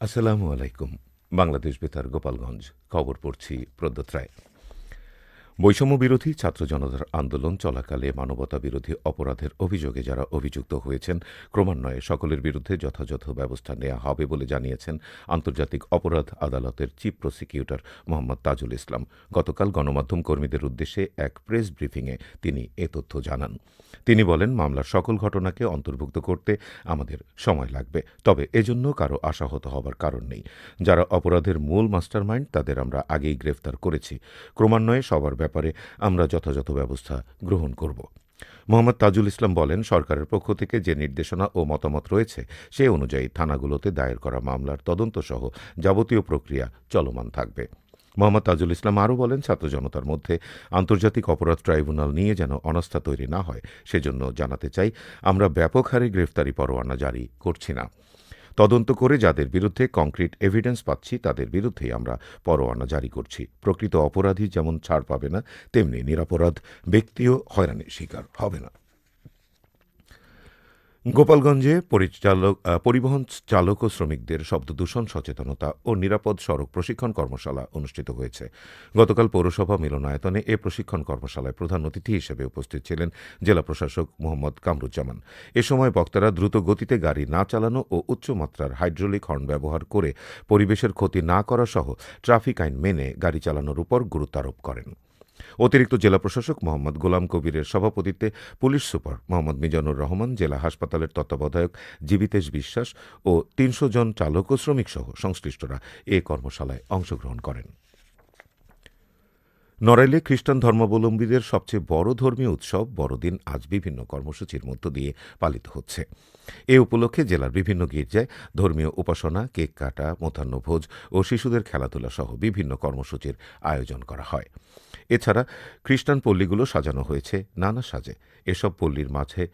আসসালামু আলাইকুম বাংলাদেশ বেতার গোপালগঞ্জ। খবর পড়ছি প্রদ্যোত রায় বৈষম্য বিরোধী ছাত্র জনতার আন্দোলন চলাকালে মানবতা বিরোধী অপরাধের অভিযোগে যারা অভিযুক্ত হয়েছেন, ক্রমান্বয়ে সকলের বিরুদ্ধে যথাযথ ব্যবস্থা নেওয়া হবে বলে জানিয়েছেন আন্তর্জাতিক অপরাধ আদালতের চিফ প্রসিকিউটর মোহাম্মদ তাজুল ইসলাম। গতকাল গণমাধ্যম কর্মীদের উদ্দেশ্যে এক প্রেস ব্রিফিংয়ে তিনি এ তথ্য জানান। তিনি বলেন, মামলার সকল ঘটনাকে অন্তর্ভুক্ত করতে আমাদের সময় লাগবে, তবে এজন্য কারও আশাহত হবার কারণ নেই। যারা অপরাধের মূল মাস্টারমাইন্ড, তাদের আমরা আগেই গ্রেফতার করেছি। ক্রমান্বয়ে সবার ব্যাপারে আমরা যথাযথ ব্যবস্থা গ্রহণ করব। মোহাম্মদ তাজুল ইসলাম বলেন, সরকারের পক্ষ থেকে যে নির্দেশনা ও মতামত রয়েছে, সে অনুযায়ী থানাগুলোতে দায়ের করা মামলার তদন্তসহ যাবতীয় প্রক্রিয়া চলমান থাকবে। মোহাম্মদ তাজুল ইসলাম আরও বলেন, ছাত্র জনতার মধ্যে আন্তর্জাতিক অপরাধ ট্রাইব্যুনাল নিয়ে যেন অনাস্থা তৈরি না হয়, সেজন্য জানাতে চাই, আমরা ব্যাপক হারে গ্রেফতারি পরোয়ানা জারি করছি না। তদন্ত করে যাদের বিরুদ্ধে কংক্রিট এভিডেন্স পাচ্ছি, তাদের বিরুদ্ধে আমরা পরোয়ানা জারি করছি। প্রকৃত অপরাধী যেমন ছাড় পাবে না, তেমনি নিরাপরাধ ব্যক্তিও হয়রানির শিকার হবে না। গোপালগঞ্জে পরিচালক পরিবহন চালক ও শ্রমিকদের শব্দদূষণ, সচেতনতা ও নিরাপদ সড়ক প্রশিক্ষণ কর্মশালা অনুষ্ঠিত হয়েছে। গতকাল পৌরসভা মিলনায়তনে এ প্রশিক্ষণ কর্মশালায় প্রধান অতিথি হিসেবে উপস্থিত ছিলেন জেলা প্রশাসক মোহাম্মদ কামরুজ্জামান। এ সময় বক্তারা দ্রুত গতিতে গাড়ি না চালানো ও উচ্চমাত্রার হাইড্রোলিক হর্ন ব্যবহার করে পরিবেশের ক্ষতি না করা সহ ট্রাফিক আইন মেনে গাড়ি চালানোর উপর গুরুত্বারোপ করেন। অতিরিক্ত জেলা প্রশাসক মোহাম্মদ গোলাম কবিরের সভাপতিত্বে পুলিশ সুপার মোহাম্মদ মিজানুর রহমান, জেলা হাসপাতালের তত্ত্বাবধায়ক জীবিতেশ বিশ্বাস ও তিনশো জন চালক ও শ্রমিক সহ সংশ্লিষ্টরা এ কর্মশালায় অংশগ্রহণ করেন। নড়াইলে খ্রিস্টান ধর্মাবলম্বীদের সবচেয়ে বড় ধর্মীয় উৎসব বড়দিন আজ বিভিন্ন কর্মসূচির মধ্য দিয়ে পালিত হচ্ছে। এ উপলক্ষে জেলার বিভিন্ন গির্জায় ধর্মীয় উপাসনা, কেক কাটা মোথান্নভোজ ও শিশুদের খেলাধুলা সহ বিভিন্ন কর্মসূচির আয়োজন করা হয়। এছাড়া খ্রিস্টান পল্লীগুলো সাজানো হয়েছে নানা সাজে। এসব পল্লীর মাঝে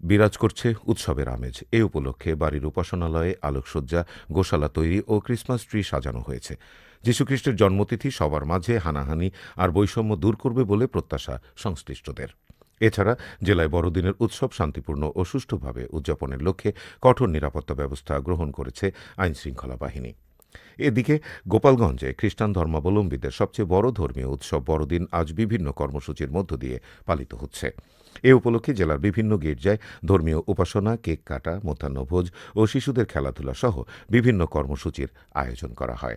বিরাজ করছে উৎসবের আমেজ। এ উপলক্ষে বাড়ির উপাসনালয়ে আলোকসজ্জা, গোশালা তৈরি ও ক্রিসমাস ট্রি সাজানো হয়েছে। যীশুখ্রিস্টের জন্মতিথি সবার মাঝে হানাহানি আর বৈষম্য দূর করবে বলে প্রত্যাশা সংশ্লিষ্টদের। এছাড়া জেলায় বড়দিনের উৎসব শান্তিপূর্ণ ও সুষ্ঠুভাবে উদযাপনের লক্ষ্যে কঠোর নিরাপত্তা ব্যবস্থা গ্রহণ করেছে আইনশৃঙ্খলা বাহিনী। এদিকে গোপালগঞ্জে খ্রিস্টান ধর্মাবলম্বীদের সবচেয়ে বড় ধর্মীয় উৎসব বড়দিন আজ বিভিন্ন কর্মসূচির মধ্য দিয়ে পালিত হচ্ছে। এ উপলক্ষে জেলার বিভিন্ন গির্জায় ধর্মীয় উপাসনা, কেক কাটা, মধ্যাহ্নভোজ ও শিশুদের খেলাধুলা সহ বিভিন্ন কর্মসূচির আয়োজন করা হয়।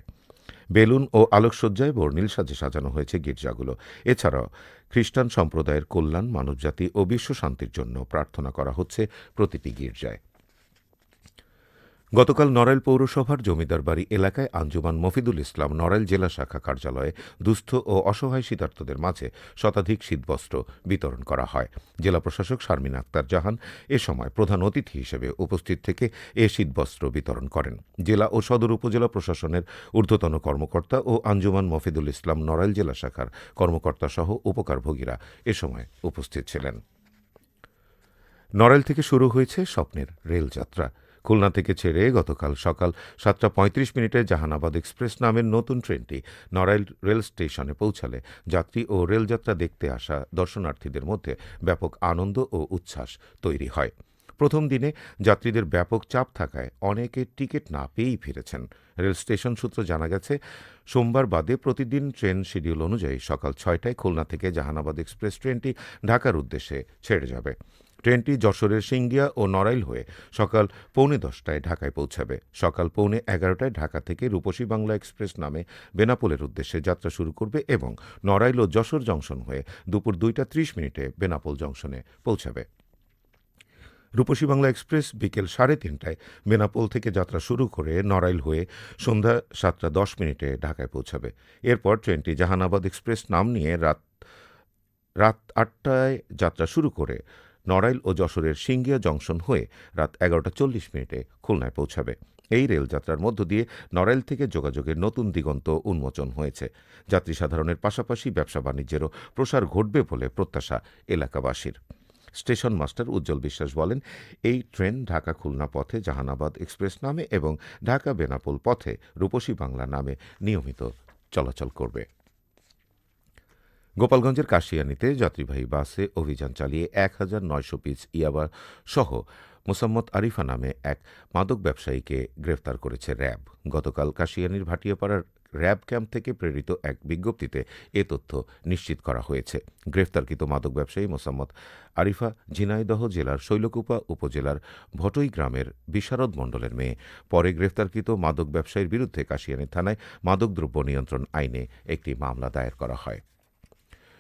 বেলুন ও আলোকসজ্জায় বর্ণিল সাজে সাজানো হয়েছে গির্জাগুলো। এছাড়াও খ্রিস্টান সম্প্রদায়ের কল্যাণ, মানবজাতি ও বিশ্ব শান্তির জন্য প্রার্থনা করা হচ্ছে প্রতিটি গির্জায়। গতকাল নড়াইল পৌরসভার জমিদার বাড়ি এলাকায় আঞ্জুমান মফিদুল ইসলাম নড়াইল জেলা শাখা কার্যালয়ে দুস্থ ও অসহায় শীতার্থদের মাঝে শতাধিক শীতবস্ত্র বিতরণ করা হয়। জেলা প্রশাসক শারমিন আক্তার জাহান এ সময় প্রধান অতিথি হিসেবে উপস্থিত থেকে এ শীতবস্ত্র বিতরণ করেন। জেলা ও সদর উপজেলা প্রশাসনের ঊর্ধ্বতন কর্মকর্তা ও আঞ্জুমান মফিদুল ইসলাম নড়াইল জেলা শাখার কর্মকর্তা সহ উপকারভোগীরা এ সময় উপস্থিত ছিলেন। নড়াইল থেকে শুরু হয়েছে স্বপ্নের রেলযাত্রা। খুলনা থেকে ছেড়ে গতকাল সকাল সাতটা পঁয়ত্রিশ মিনিটে জাহানাবাদ এক্সপ্রেস নামের নতুন ট্রেনটি নড়াইল রেল স্টেশনে পৌঁছালে যাত্রী ও রেলযাত্রা দেখতে আসা দর্শনার্থীদের মধ্যে ব্যাপক আনন্দ ও উচ্ছ্বাস তৈরি হয়। প্রথম দিনে যাত্রীদের ব্যাপক চাপ থাকায় অনেকে টিকিট না পেয়েই ফিরেছেন। রেল স্টেশন সূত্র জানা গেছে, সোমবার বাদে প্রতিদিন ট্রেন শিডিউল অনুযায়ী সকাল ছয়টায় খুলনা থেকে জাহানাবাদ এক্সপ্রেস ট্রেনটি ঢাকার উদ্দেশ্যে ছেড়ে যাবে। ট্রেনটি যশোরের সিঙ্গিয়া ও নড়াইল হয়ে সকাল পৌনে দশটায় ঢাকায় পৌঁছাবে। সকাল পৌনে এগারোটায় ঢাকা থেকে রূপসী বাংলা এক্সপ্রেস নামে বেনাপোলের উদ্দেশ্যে যাত্রা শুরু করবে এবং নড়াইল ও যশোর জংশন হয়ে দুপুর দুইটা ত্রিশ মিনিটে বেনাপোল জংশনে পৌঁছাবে। রূপসী বাংলা এক্সপ্রেস বিকেল সাড়ে তিনটায় বেনাপোল থেকে যাত্রা শুরু করে নড়াইল হয়ে সন্ধ্যা সাতটা দশ মিনিটে ঢাকায় পৌঁছাবে। এরপর ট্রেনটি জাহানাবাদ এক্সপ্রেস নাম নিয়ে রাত রাত আটটায় যাত্রা শুরু করে নড়াইল ও যশোরের সিঙ্গিয়া জংশন হয়ে রাত এগারোটা চল্লিশ মিনিটে খুলনায় পৌঁছাবে। এই রেলযাত্রার মধ্য দিয়ে নড়াইল থেকে যোগাযোগের নতুন দিগন্ত উন্মোচন হয়েছে। যাত্রী সাধারণের পাশাপাশি ব্যবসা বাণিজ্যেরও প্রসার ঘটবে বলে প্রত্যাশা এলাকাবাসীর। স্টেশন মাস্টার উজ্জ্বল বিশ্বাস বলেন, এই ট্রেন ঢাকা খুলনা পথে জাহানাবাদ এক্সপ্রেস নামে এবং ঢাকা বেনাপোল পথে রূপসী বাংলা নামে নিয়মিত চলাচল করবে। গোপালগঞ্জের কাশিয়ানীতে যাত্রীবাহী বাসে অভিযান চালিয়ে এক হাজার নয়শো পিস ইয়াবা সহ মোসাম্মদ আরিফা নামে এক মাদক ব্যবসায়ীকে গ্রেফতার করেছে র্যাব। গতকাল কাশিয়ানীর ভাটিয়াপাড়ার র্যাব ক্যাম্প থেকে প্রেরিত এক বিজ্ঞপ্তিতে এ তথ্য নিশ্চিত করা হয়েছে। গ্রেফতারকৃত মাদক ব্যবসায়ী মোসাম্মদ আরিফা ঝিনাইদহ জেলার শৈলকুপা উপজেলার ভটই গ্রামের বিশারদ মণ্ডলের মেয়ে। পরে গ্রেফতারকৃত মাদক ব্যবসায়ীর বিরুদ্ধে কাশিয়ানি থানায় মাদকদ্রব্য নিয়ন্ত্রণ আইনে একটি মামলা দায়ের করা হয়।